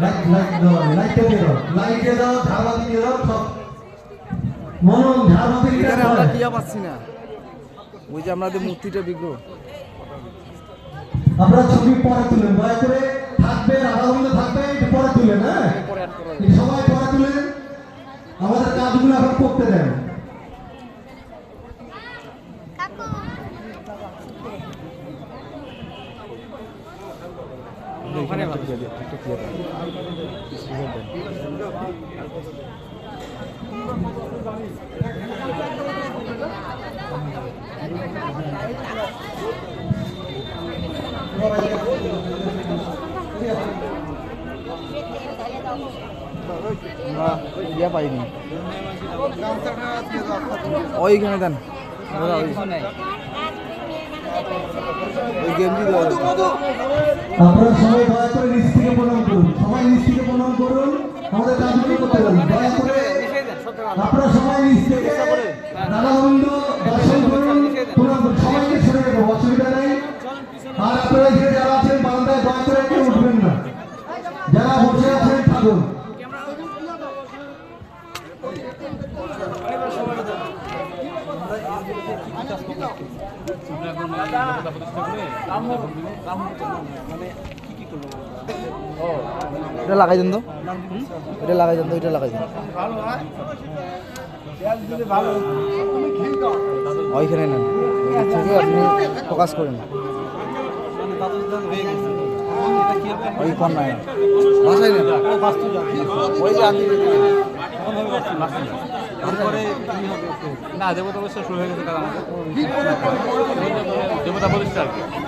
Light light দাও লাইটটা দিয়ে দাও লাইটে দাও দিয়ে দাও সব। মনন ঝাড়বাতি এখানে আমরা পাচ্ছি না। ওই যে আমাদের মূর্তিটা বিগ্রহ আমরা ছবি পরে তুলেন দয়া করে থাকবে আধা ঘণ্টা থাকবে একটু পরে তুলেন হ্যাঁ? সবাই পরে তুলেন। আমাদের কাজগুলো এখন করতে দেন ওখানে একটা দিয়ে দাও। সুযোগ দেন। ইয়া পাইনি ওইখানে দেন আপনারা সবাই দয়া করে নিচ থেকে প্রণাম করুন। সবাই নিচ থেকে প্রণাম করুন। আমাদের কাজগুলো করতে দেন দয়া করে আপনারা সবাই নিচ থেকে নানা বন্ধু দর্শন করুন প্রণাম করুন। সবাইকে ছেড়ে দেবো অসুবিধা নেই আর আপনারা এখানে যারা আছেন বারান্দায় দয়া করে কেউ উঠবেন না যারা বসে আছেন থাকুন এটা লাগাই দেন তো। এটা লাগাই দেন তো এটা লাগাই দেন। ওইখানে নেন। থেকে আপনি ফোকাস করেন। ওই নেন। ওই যে আপনি না দেবতা অবশ্য শুরু হয়ে গেছে দেবতা প্রতিষ্ঠা। আর কি।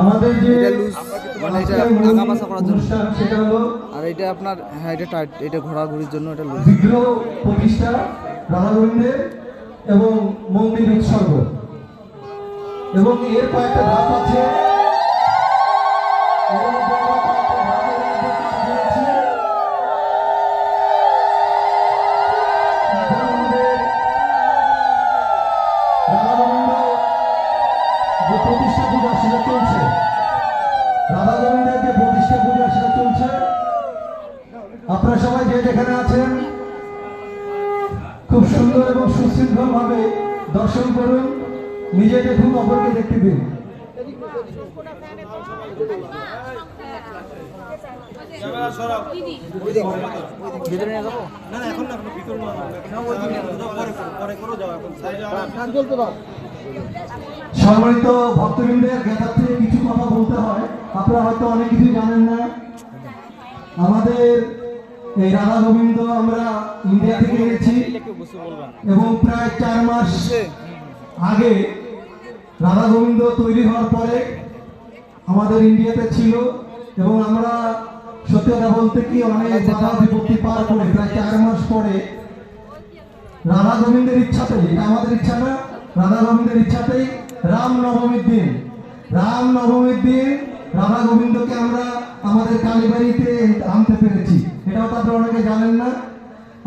আমাদের যে মানে এটা আজকের মূল করার জন্য। সেটা হলো আর এটা আপনার হ্যাঁ এটা টাইট এটা ঘোরাঘুরির জন্য এটা লুজ বিগ্রহ প্রতিষ্ঠা রাধাগোবিন্দের এবং মন্দির উৎসর্গ। এবং এর কয়েকটা ধাপ আছে। এর মধ্যে আপনারা সবাই যে যেখানে আছেন, খুব সুন্দর এবং সুশৃঙ্খল ভাবে দর্শন করুন নিজে দেখুন অপরকে দেখতে দিন। সম্মানিত ভক্তবৃন্দের জ্ঞাতার থেকে কিছু কথা বলতে হয়। আপনারা হয়তো অনেক কিছু জানেন না। আমাদের এই রাধা গোবিন্দ আমরা ইন্ডিয়া থেকে এনেছি এবং প্রায় চার মাস আগে রাধা গোবিন্দ তৈরি হওয়ার পরে আমাদের ইন্ডিয়াতে ছিল এবং আমরা বলতে কি অনেক বাধা বিপত্তি পার করে প্রায় চার মাস পরে রাধা গোবিন্দের ইচ্ছাতেই, এটা আমাদের ইচ্ছা না, রাধা গোবিন্দের ইচ্ছাতেই রাম নবমীর দিন রাম নবমীর দিন রাধা গোবিন্দকে আমরা আমাদের কালীবাড়িতে আনতে পেরেছি। এটাও তো আপনারা অনেকে জানেন না।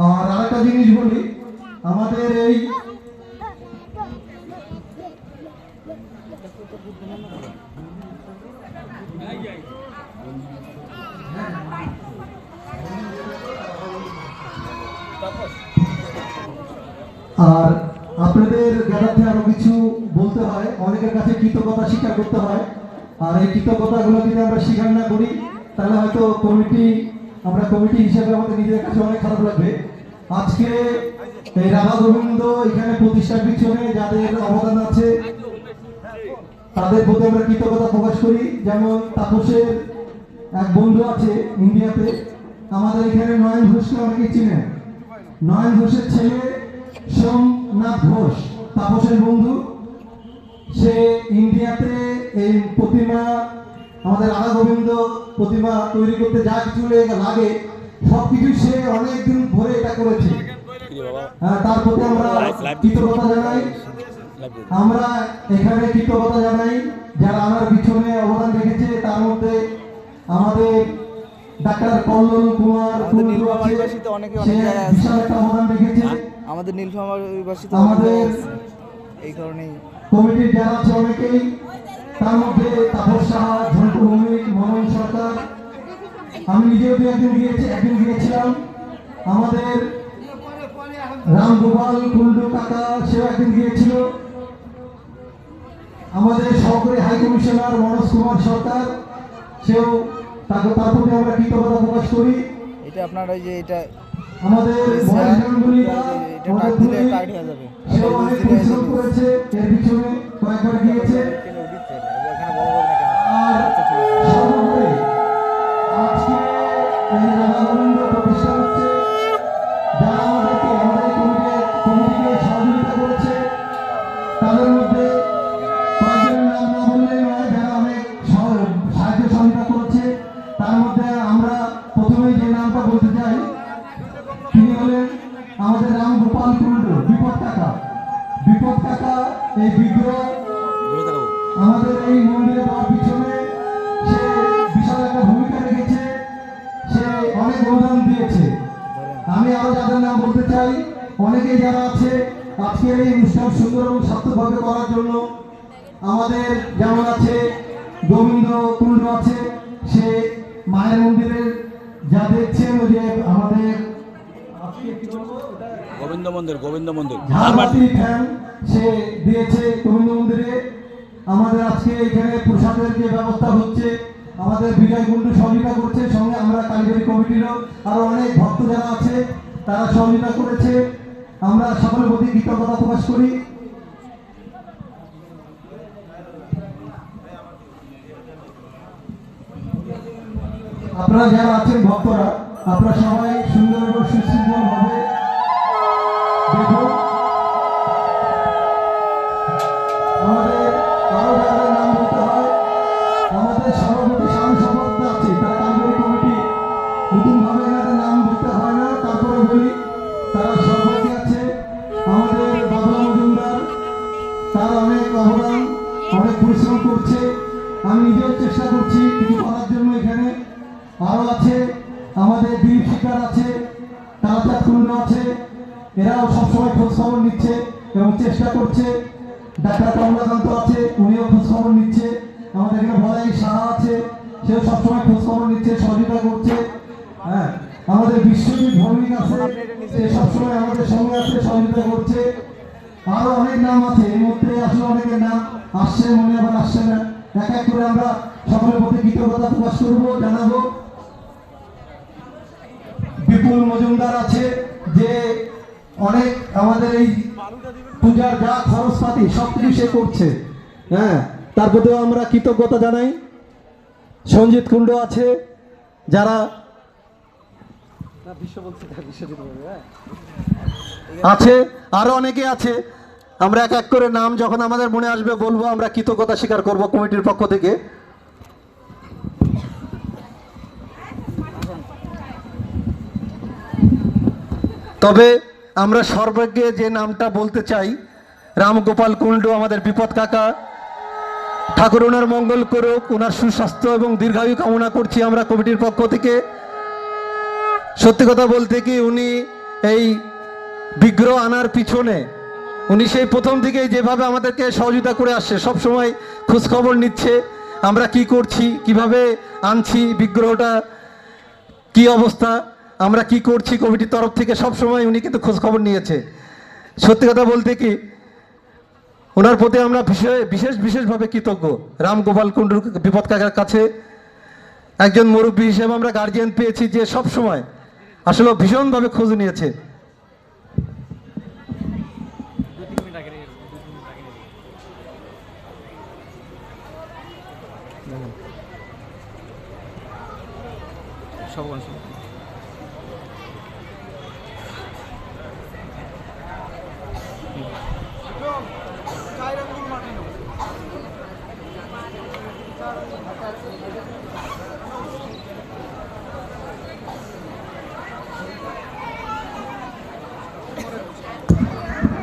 আর আরেকটা জিনিস বলি, আমাদের এই আর আপনাদের জ্ঞাতার্থে আরও কিছু বলতে হয়। অনেকের কাছে কৃতজ্ঞতা স্বীকার করতে হয়। আর এই কৃতজ্ঞতাগুলো যদি আমরা স্বীকার না করি তাহলে হয়তো কমিটি আমরা কমিটি হিসেবে আমাদের নিজের কাছে অনেক খারাপ লাগবে। আজকে এই রাধা গোবিন্দ এখানে প্রতিষ্ঠার পিছনে যাদের অবদান আছে, তাদের প্রতি আমরা কৃতজ্ঞতা প্রকাশ করি। যেমন তাপসের এক বন্ধু আছে ইন্ডিয়াতে, আমাদের এখানে নয়ন ঘোষকে অনেকে চিনেন। নয়ন ঘোষের ছেলে সোমনাথ ঘোষ, তাপসের বন্ধু। সে ইন্ডিয়াতে এই প্রতিমা আমাদের রাধা গোবিন্দ প্রতিমা তৈরি করতে যা কিছু লাগে সব কিছু সে অনেক দিন ধরে এটা করেছে। হ্যাঁ, তার প্রতি আমরা কৃতজ্ঞতা জানাই। আমরা এখানে কৃতজ্ঞতা জানাই যারা আমার পিছনে অবদান রেখেছে তার মধ্যে আমাদের ডাক্তার কল্লোল কুমার অনেকে অনেক বিশাল একটা অবদান রেখেছে। আমাদের নীলফামারীবাসী আমাদের এই কারণেই কমিটির যারা আছে অনেকেই তার মধ্যে তাপস সাহা ঝন্টু ভৌমিক মনোজ সরকার। আমি নিজেও দু একদিন গিয়েছি একদিন গিয়েছিলাম। আমাদের রামগোপাল কুন্ডু কাকা সেও একদিন গিয়েছিল। আমাদের সহকারী হাই কমিশনার মনোজ কুমার সরকার সেও তাকে তার প্রতি আমরা কৃতজ্ঞতা প্রকাশ করি। এটা আপনার ওই যে এটা আমাদের মহেশ সেও অনেক পরিশ্রম করেছে এর পিছনে কয়েকবার গিয়েছে। আমাদের রাম গোপাল কুণ্ডু বিপদ কাকা। বিপদ কাকা এই বিগ্রহ আমাদের এই মন্দিরে দেওয়ার পিছনে সে বিশাল একটা ভূমিকা রেখেছে সে অনেক অনুদান দিয়েছে। আমি আরও যাদের নাম বলতে চাই অনেকেই যারা আছে আজকের এই অনুষ্ঠান সুন্দর এবং সার্থকভাবে করার জন্য আমাদের যেমন আছে গোবিন্দ কুণ্ড আছে সে মায়ের মন্দিরের যা দেখছেন যে আমাদের গোবিন্দ মন্দির গোবিন্দ মন্দির। সে দিয়েছে গোবিন্দ মন্দিরে। আমাদের আজকে এখানে প্রসাদের যে ব্যবস্থা হচ্ছে, আমাদের বিজয় কুণ্ডু সহযোগিতা করছে, সঙ্গে আমরা কারিগরি কমিটিরও আরও অনেক ভক্ত যারা আছে, তারা সহযোগিতা করেছে। আমরা সকলের প্রতি কৃতজ্ঞতা প্রকাশ করি। আপনারা যারা আছেন ভক্তরা, আপনারা সবাই সুন্দর এবং সুশৃঙ্খল আমি নিজেও চেষ্টা করছি কিছু করার জন্য এখানে। আরও আছে, আমাদের দিলীপ শিকার আছে কালচার কুণ্ড আছে, এরাও সবসময় খোঁজ খবর নিচ্ছে এবং চেষ্টা করছে। ডাক্তার কমলাকান্ত আছে, উনিও খোঁজ খবর নিচ্ছে। আমাদের এখানে বলাই সাহা আছে, সেও সবসময় খোঁজ খবর নিচ্ছে, সহযোগিতা করছে। হ্যাঁ আমাদের বিশ্বজিৎ ভৌমিক আছে, সে সবসময় আমাদের সঙ্গে আছে, সহযোগিতা করছে। আরও অনেক নাম আছে এর মধ্যে আসলে অনেকের নাম আসছে, মনে আবার আসছে না। এক এক করে আমরা সকলের প্রতি কৃতজ্ঞতা প্রকাশ করব জানাব। বিপুল মজুমদার আছে যে অনেক আমাদের এই পূজার যা খরচপাতি সব কিছু সে করছে। হ্যাঁ তার প্রতিও আমরা কৃতজ্ঞতা জানাই। সঞ্জিত কুণ্ড আছে যারা আছে আরও অনেকে আছে। আমরা এক এক করে নাম যখন আমাদের মনে আসবে বলব, আমরা কৃতজ্ঞতা স্বীকার করব কমিটির পক্ষ থেকে। তবে আমরা সর্বাগ্যে যে নামটা বলতে চাই, রামগোপাল কুণ্ডু আমাদের বিপদ কাকা। ঠাকুর ওনার মঙ্গল করুক ওনার সুস্বাস্থ্য এবং দীর্ঘায়ু কামনা করছি আমরা কমিটির পক্ষ থেকে। সত্যি কথা বলতে কি, উনি এই বিগ্রহ আনার পিছনে উনি সেই প্রথম থেকে যেভাবে আমাদেরকে সহযোগিতা করে আসছে, সব সময় খোঁজখবর নিচ্ছে, আমরা কি করছি, কীভাবে আনছি, বিগ্রহটা, কি অবস্থা, আমরা কি করছি, কমিটির তরফ থেকে সব সময় উনি কিন্তু খোঁজখবর নিয়েছে। সত্যি কথা বলতে কি, ওনার প্রতি আমরা বিশেষ বিশেষ, বিশেষভাবে কৃতজ্ঞ। রাম গোপাল কুণ্ডুর বিপদ কাকার কাছে একজন মুরব্বী হিসেবে আমরা গার্জিয়ান পেয়েছি যে সব সময় আসলে ভীষণভাবে খোঁজ নিয়েছে।